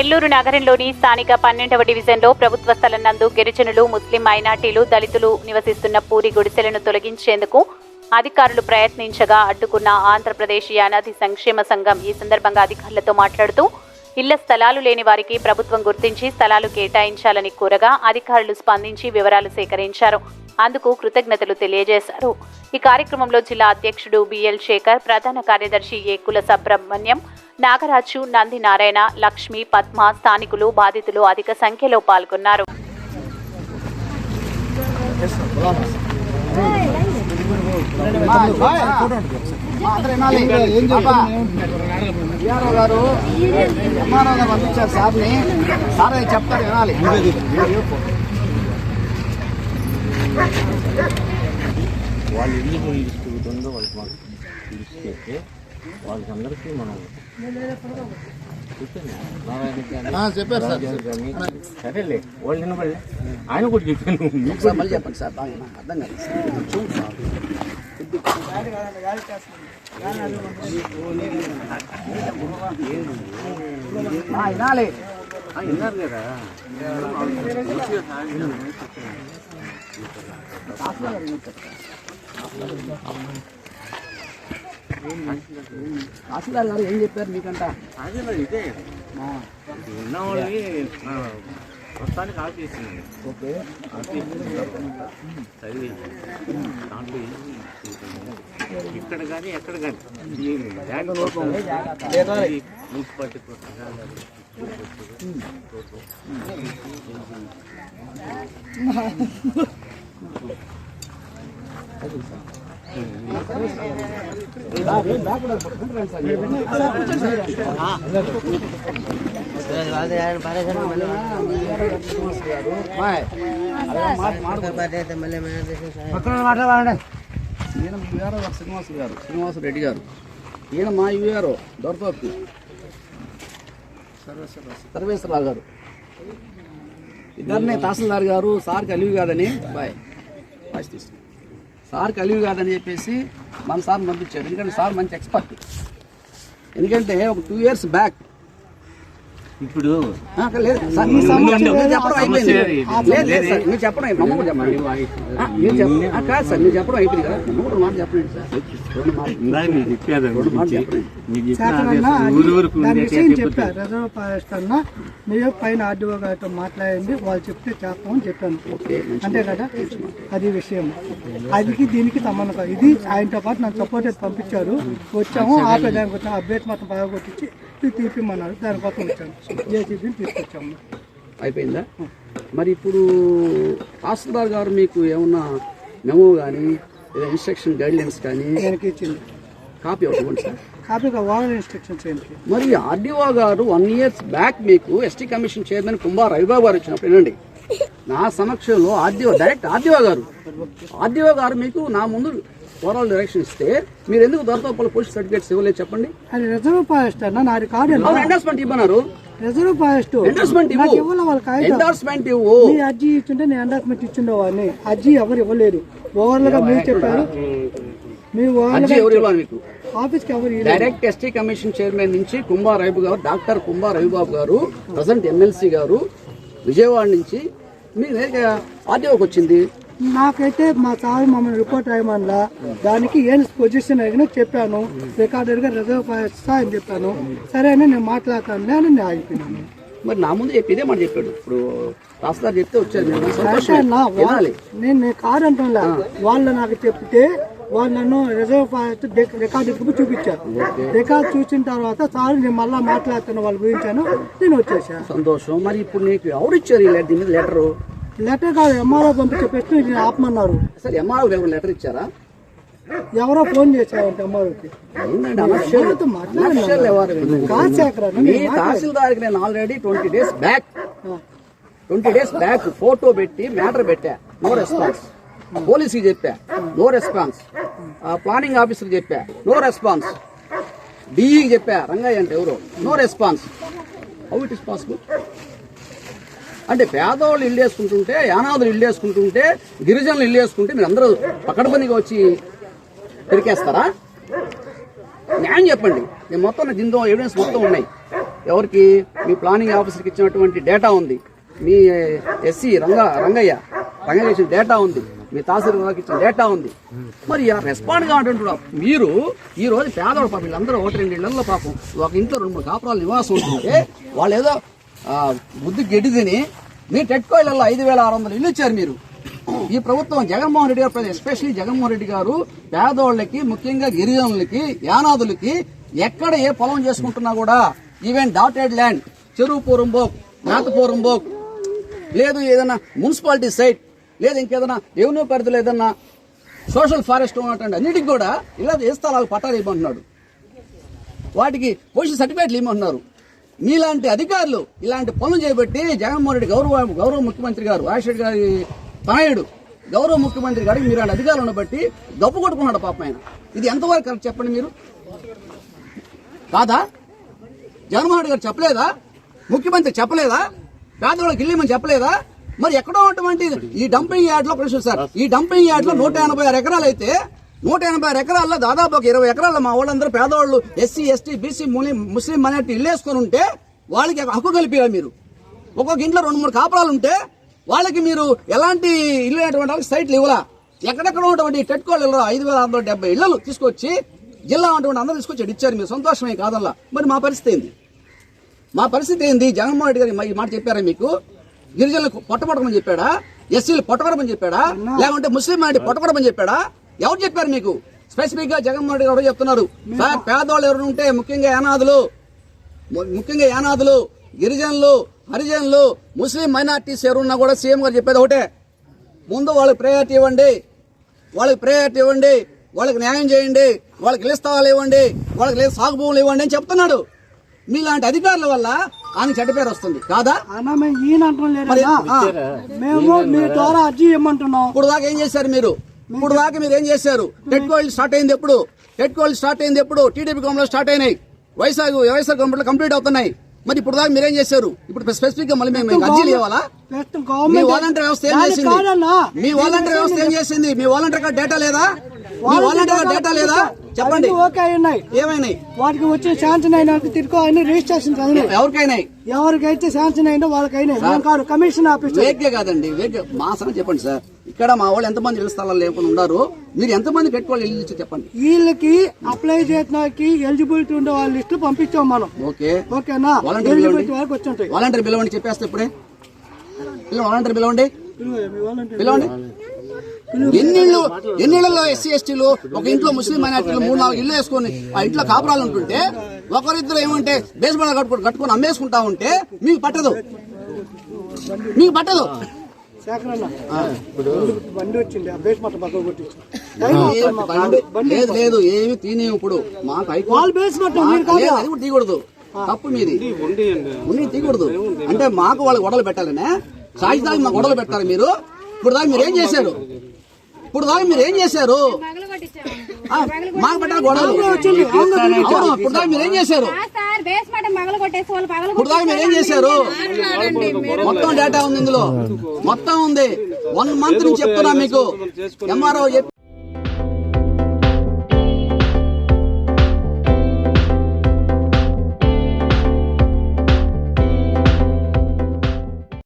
నెల్లూరు నగరంలోని స్థానిక పన్నెండవ డివిజన్లో ప్రభుత్వ స్థలం నందు గిరిజనులు ముస్లిం మైనార్టీలు దళితులు నివసిస్తున్న పూరి గుడిసెలను తొలగించేందుకు అధికారులు ప్రయత్నించగా అడ్డుకున్న ఆంధ్రప్రదేశ్ యానాది సంక్షేమ సంఘం ఈ సందర్భంగా అధికారులతో మాట్లాడుతూ ఇళ్ళ స్థలాలు లేని వారికి ప్రభుత్వం గుర్తించి స్థలాలు కేటాయించాలని కోరగా అధికారులు స్పందించి వివరాలు సేకరించారు. అందుకు కృతజ్ఞతలు తెలియజేశారు. ఈ కార్యక్రమంలో జిల్లా అధ్యక్షుడు బిఎల్ శేఖర్ ప్రధాన కార్యదర్శి ఏకుల సుబ్రహ్మణ్యం నాగరాజు నంది నారాయణ లక్ష్మి పద్మ స్థానికులు బాధితులు అధిక సంఖ్యలో పాల్గొన్నారు గారు ఎంఆర్ఓ గారు పంపించారు సార్ని సార్ చెప్తారు వినాలి వాళ్ళు ఎందుకు ఇస్తుందో వాళ్ళకి మాకు తెలిస్తే వాళ్ళకి అందరికీ మనం చెప్పాను. నారాయణ కానీ, ఆ, చెప్పారు సార్. రాజు కానీ, సరేలే వాళ్ళు వినబడలే ఆయన కూడా చెప్పాను మీకు ఒకసారి మళ్ళీ చెప్పండి సార్ బాగా నాకు అర్థం కాదు సార్. కొంచెం సార్. ఆ, వినాలి ఆ, విన్నారు కదా తహసీల్దార్ గారు ఏం చెప్పారు మీకంట మరి ఇదే ఉన్న వాళ్ళని ప్రస్తుతానికి ఓకే చదివి దాంట్లో. ఇక్కడ కానీ ఎక్కడ కానీ ఈ మున్సిపాలిటీ కోసం కానీ సార్, ఏం బ్యాక్వర్డ్ అయిపోతుంది. రండి సార్. బాయ్. అలా మాట- మాట- ఈయన యూఆర్ఓ గారు శ్రీనివాస గారు శ్రీనివాస రెడ్డి గారు. ఈయన మా యూఆర్ఓ దొరతోపి సర్వేశ్వరరావు గారు ఇద్దరిని తహసీల్దార్ గారు సార్ కలివి కాదని బాయ్. వాయిస్ తీసు సార్ కలివి కాదని చెప్పేసి మన సార్ పంపించాడు ఎందుకంటే సార్ మంచి ఎక్స్పర్ట్ ఎందుకంటే ఒక టూ ఇయర్స్ బ్యాక్ ఇప్పుడు మీరు చెప్పడం. చెప్పడం కాదు సార్ మీరు చెప్పడం అయిపోయింది కదా. మాట చెప్పండి. రిజర్వ్ ఫారెస్ట్ అన్న మీరు పైన ఆర్డీఓ గారితో మాట్లాడింది వాళ్ళు చెప్తే చేస్తామని చెప్పాను. అంతే కదా? అది విషయం. అదికి దీనికి సంబంధం. కాదు ఇది ఆయనతో పాటు నాకు సపోర్ట్ పంపించారు. వచ్చాము ఆపేదానికి వచ్చాము అప్డేట్ మొత్తం బాగా కొట్టించి ఇది తీపిమ్మన్నారు దానికోసం వచ్చాము జేసీబీని తీసుకొచ్చాము అయిపోయిందా? మరి ఇప్పుడు తహసీల్దార్ గారు మీకు ఏమన్నా మెమో కానీ ఇన్స్ట్రక్షన్ గైడ్ లైన్స్ కానీ ఇచ్చింది. కాపీ ఒకటి సార్. కాపీగా వాటర్ ఇన్స్ట్రక్షన్స్ ఏంటి మరి ఆర్డీఓ గారు వన్ ఇయర్స్ బ్యాక్ మీకు ST commission chairman Kumbhar Ravibabu గారు వచ్చినప్పుడు వినండి. నా సమక్షంలో ఆర్డీఓ డైరెక్ట్ ఆర్డీఓ గారు. ఆర్డీఓ గారు మీకు నా ముందు ఓవరాల్ డైరెక్షన్ ఇస్తే మీరు ఎందుకు దొరతోపల పోస్ట్ సర్టిఫికేట్స్ ఇవ్వలేదు చెప్పండి? అది రిజర్వ్ ఫారెస్ట్ అన్న కాదు అవును ఎండార్స్మెంట్ ఇవ్వన్నారు రిజర్వ్ ఫారెస్ట్ ఎండార్స్మెంట్ ఎండార్స్మెంట్ ఇవ్వు. మీ అర్జీ ఇచ్చుంటే నేను ఎండార్స్మెంట్ ఇచ్చిండేవాడిని. అర్జీ ఎవరు ఇవ్వలేదు. ఓవర్లుగా మీరు చెప్పారు. డైరెక్ట్ ఎస్టీ కమిషన్ చైర్మన్ నుంచి కుంభా రవిబాబు గారు డాక్టర్ కుంభా రవిబాబు గారు ప్రజెంట్ ఎమ్మెల్సీ గారు విజయవాడ నుంచి మీకు నేరుగా ఆర్డీఓకి వచ్చింది. నాకైతే మా సార్ మమ్మల్ని రిపోర్ట్ రాయమన్నా దానికి ఏం పొజిషన్ అడిగినా చెప్పాను. రికార్డెడ్గా రిజర్వ్ ఫారెస్ట్ అని చెప్పాను. సరే అని నేను మాట్లాడతాను అని నేను ఆగిపోయినాను. మరి నా ముందు చెప్పి మాట చెప్పాడు. ఇప్పుడు రాస్తారు చెప్తే వచ్చారు నేను కాదు అంటున్నా. వాళ్ళు నాకు చెప్తే వాళ్ళు నన్ను రిజర్వ్ ఫారెస్ట్ రికార్డ్ ఎప్పుడు చూపించారు. రికార్డ్ చూసిన తర్వాత సార్ నేను మళ్ళీ మాట్లాడుతున్న వాళ్ళు గురించాను నేను వచ్చేసా. సంతోషం. మరి ఇప్పుడు నీకు ఎవరు ఇచ్చారు ఈ లెటర్ దీని మీద లెటరు లెటర్ కాదు ఎంఆర్ఓ పంపించే ఇది ఆపమన్నారు. అసలు ఎంఆర్ఓ ఎవరు లెటర్ ఇచ్చారా? ఎవరో ఫోన్ చేశారంట మాట్లాడాను. తహసీల్దార్కి నేను already twenty days back twenty days back photo పెట్టి మ్యాటర్ పెట్టా. నో రెస్పాన్స్ పోలీసుకి చెప్పా. నో రెస్పాన్స్ ప్లానింగ్ ఆఫీసర్కి చెప్పా. నో రెస్పాన్స్ డిఈకి చెప్పా. రంగయ్య అంటే ఎవరు? No response how it is possible అంటే పేదవాళ్ళు ఇల్లు వేసుకుంటుంటే యానాదులు ఇల్లు వేసుకుంటుంటే గిరిజనులు ఇల్లు వేసుకుంటే మీరు అందరూ పకడ్బందీగా వచ్చి పెరికేస్తారా? న్యాయం చెప్పండి. నేను మొత్తం దీంతో ఎవిడెన్స్ మొత్తం ఉన్నాయి. ఎవరికి? మీ ప్లానింగ్ ఆఫీసర్కి ఇచ్చినటువంటి డేటా ఉంది. మీ ఎస్సీ రంగ రంగయ్య రంగయ్య ఇచ్చిన డేటా ఉంది. మీ తహసీల్దార్కి ఇచ్చిన డేటా ఉంది. మరి రెస్పాండ్గా మీరు ఈ రోజు పేదవాడు పాపం వీళ్ళందరూ ఒకటి రెండు ఇళ్ళలో పాపం ఒక ఇంట్లో రెండు మూడు కాపురాలు నివాసం ఉంటుంటే వాళ్ళు ఏదో బుద్ధి గడ్డి తిని మీ టెట్కో ఇళ్ళలో ఐదు వేల ఆరు వందలు ఇల్లు ఇచ్చారు మీరు. ఈ ప్రభుత్వం జగన్మోహన్ రెడ్డి గారు ఎస్పెషల్లీ జగన్మోహన్ రెడ్డి గారు పేదోళ్ళకి ముఖ్యంగా గిరిజనులకి యానాదులకి ఎక్కడ ఏ పొలం చేసుకుంటున్నా కూడా ఈవెన్ డాటెడ్ ల్యాండ్ చెరువు పూరంబోక్ మేతపూరంబోక్ లేదు ఏదైనా మున్సిపాలిటీ సైట్ లేదు ఇంకేదైనా రెవెన్యూ పరిధిలో ఏదన్నా సోషల్ ఫారెస్ట్ ఉన్నటువంటి అన్నిటికి కూడా ఇలా ఏ స్థలాలు పట్టాలు ఇవ్వమంటున్నాడు. వాటికి పొజిషన్ సర్టిఫికేట్లు ఇవ్వమంటున్నారు. మీలాంటి అధికారులు ఇలాంటి పనులు చేపట్టి జగన్మోహన్ రెడ్డి గౌరవ గౌరవ ముఖ్యమంత్రి గారు రాజశేఖర్ గారి తనయుడు గౌరవ ముఖ్యమంత్రి గారికి మీరు అంటే అధికారులను బట్టి గప్పు కొట్టుకున్నాడు పాపం ఆయన. ఇది ఎంతవరకు కరెక్ట్ చెప్పండి మీరు? కాదా? జగన్మోహన్ రెడ్డి గారు చెప్పలేదా? ముఖ్యమంత్రి చెప్పలేదా? పేదవాళ్ళకి ఇల్లేమని చెప్పలేదా? మరి ఎక్కడో ఉన్నటువంటి ఈ డంపింగ్ యార్డ్లో ప్రశ్న సార్ ఈ డంపింగ్ యార్డ్లో నూట ఎనభై ఆరు ఎకరాలు అయితే నూట ఎనభై ఆరు ఎకరాల్లో దాదాపు ఒక ఇరవై ఎకరాల్లో మా వాళ్ళందరూ పేదవాళ్ళు SC ST BC Muslim minority ఇల్లు వేసుకొని ఉంటే వాళ్ళకి హక్కు కలిపారు మీరు. ఒక్కొక్క ఇంట్లో రెండు మూడు కాపురాలు ఉంటే వాళ్ళకి మీరు ఎలాంటి ఇల్లు అనేటువంటి వాళ్ళకి సైట్లు ఇవ్వలా? ఎక్కడెక్కడ ఉన్నటువంటి టెట్కోళ్ళలో ఐదు వేల ఆరు వందల డెబ్బై ఇళ్ళను తీసుకొచ్చి జిల్లా ఉన్నటువంటి అందరూ తీసుకొచ్చి ఇచ్చారు మీరు. సంతోషమే కాదల్లా. మరి మా పరిస్థితి ఏంది? మా పరిస్థితి ఏంది? జగన్మోహన్ రెడ్డి గారు ఈ మాట చెప్పారా మీకు? గిరిజనులకు పొట్టపడమని చెప్పాడా? ఎస్సీలు పొట్టపడమని చెప్పాడా? లేకుంటే ముస్లిం మైనార్టీ పొట్టపడమని చెప్పాడా? ఎవరు చెప్పారు మీకు? స్పెసిఫిక్గా జగన్మోహన్ రెడ్డి గారు చెప్తున్నారు. సార్ పేదవాళ్ళు ఎవరు ఉంటే ముఖ్యంగా యానాదులు ముఖ్యంగా యానాదులు గిరిజనులు హరిజనులు ముస్లిం మైనార్టీస్ ఎవరున్నా కూడా సీఎం గారు చెప్పేది ఒకటే. ముందు వాళ్ళకి ప్రయారిటీ ఇవ్వండి. వాళ్ళకి ప్రయారిటీ ఇవ్వండి. వాళ్ళకి న్యాయం చేయండి. వాళ్ళకి స్థలాలు ఇవ్వండి. వాళ్ళకి లేదు సాగు భూములు ఇవ్వండి అని చెప్తున్నాడు. మీలాంటి అధికారుల వల్ల ఆయన చెడ్డ పేరు వస్తుంది. కాదా? ఈయన మేము మీ ద్వారా అర్జీ ఇవ్వమంటున్నాం. ఇప్పుడు దాకా ఏం చేశారు మీరు? ఇప్పుడు దాకా మీరు ఏం చేశారు? టెట్ కోల్డ్ స్టార్ట్ అయింది ఎప్పుడు? టెట్ కోల్డ్ స్టార్ట్ అయింది ఎప్పుడు? టీడీపీ గవర్నమెంట్ స్టార్ట్ అయినాయి. వైఎస్ఆర్ వైఎస్ఆర్ గవర్నమెంట్ కంప్లీట్ అవుతున్నాయి. మరి ఇప్పుడు దాకా మీరేం చేశారు? ఇప్పుడు స్పెసిఫిక్గా మళ్ళీ మేము అర్జీలు ఇవ్వాలా? ప్రస్తుతం మీ వాలంటీర్ వ్యవస్థ ఏం చేసింది. మీ వాలంటీర్ వ్యవస్థ ఏం చేసింది? మీ వాలంటీర్ కార్డ్ డేటా లేదా? మీ వాలంటీర్ కార్డ్ డేటా లేదా? చెప్పండి. ఓకే ఏమైనాయి? వాటికి వచ్చిన శాంక్షన్ అయిన తిరుగు అన్ని రిజిస్ట్రేషన్ ఎవరికైనాయి? ఎవరికైతే శాంక్షన్ అయిందో వాళ్ళకైనా కమిషన్ వేగ్గా కాదండి. వేగ్గా మా సంగతి చెప్పండి సార్. ఇక్కడ మా వాళ్ళు ఎంతమంది ఇళ్ళ స్థలాలు లేకుండా ఉన్నారు? మీరు ఎంతమంది పెట్టుకోవాలి ఇల్లు ఇచ్చి చెప్పండి. వీళ్ళకి అప్లై చేయడానికి ఎలిజిబిలిటీ ఉండే వాళ్ళ లిస్ట్ పంపించాం మనం. ఓకే. ఓకేనా? వాలంటీర్ ఎలిజిబిలిటీ వరకు వచ్చుంటాయి వాలంటీర్ పిలవండి చెప్పేస్తే ఇప్పుడే. వాలంటీర్ పిలవండి. పిలవండి. ఎన్నిళ్ళు ఎన్నిళ్ళలో ఎస్సీ ఎస్టీలు ఒక ఇంట్లో ముస్లిం మైనార్టీలు మూడు నాలుగు ఇల్లు వేసుకొని ఆ ఇంట్లో కాపురాలు ఉంటుంటే ఒకరిద్దరు ఏమంటే బేస్మెంట్ కట్టుకొని కట్టుకొని అమ్మేసుకుంటా ఉంటే మీకు పట్టదు. మీకు పట్టదు. శేఖర్ అన్న బండి వచ్చింది కొట్టించి. లేదు లేదు ఏమి తినే ఇప్పుడు. మాకు వాళ్ళ బేస్ మొత్తం మీరు మాకు లేదు, అది కూడా తీయకూడదు. తప్పు మీది. ఉండి తీయకూడదు. అంటే మాకు వాళ్ళకి గొడవలు పెట్టాలనే? సాయి దాకా మాకు గొడవలు పెట్టాలి మీరు. ఇప్పుడు దాకా మీరు ఏం చేశారు? ఇప్పుడు దాకా మీరు ఏం చేశారు? మాకు పెట్టాలి గొడవలు. వచ్చింది ఇప్పుడు దాకా మీరు ఏం చేశారు? ఇప్పుడు దాకా మీరు ఏం చేశారు? మొత్తం డేటా ఉంది ఇందులో. మొత్తం ఉంది. వన్ మంత్ నుంచి చెప్తున్నా మీకు. ఎంఆర్ఓ చెప్పి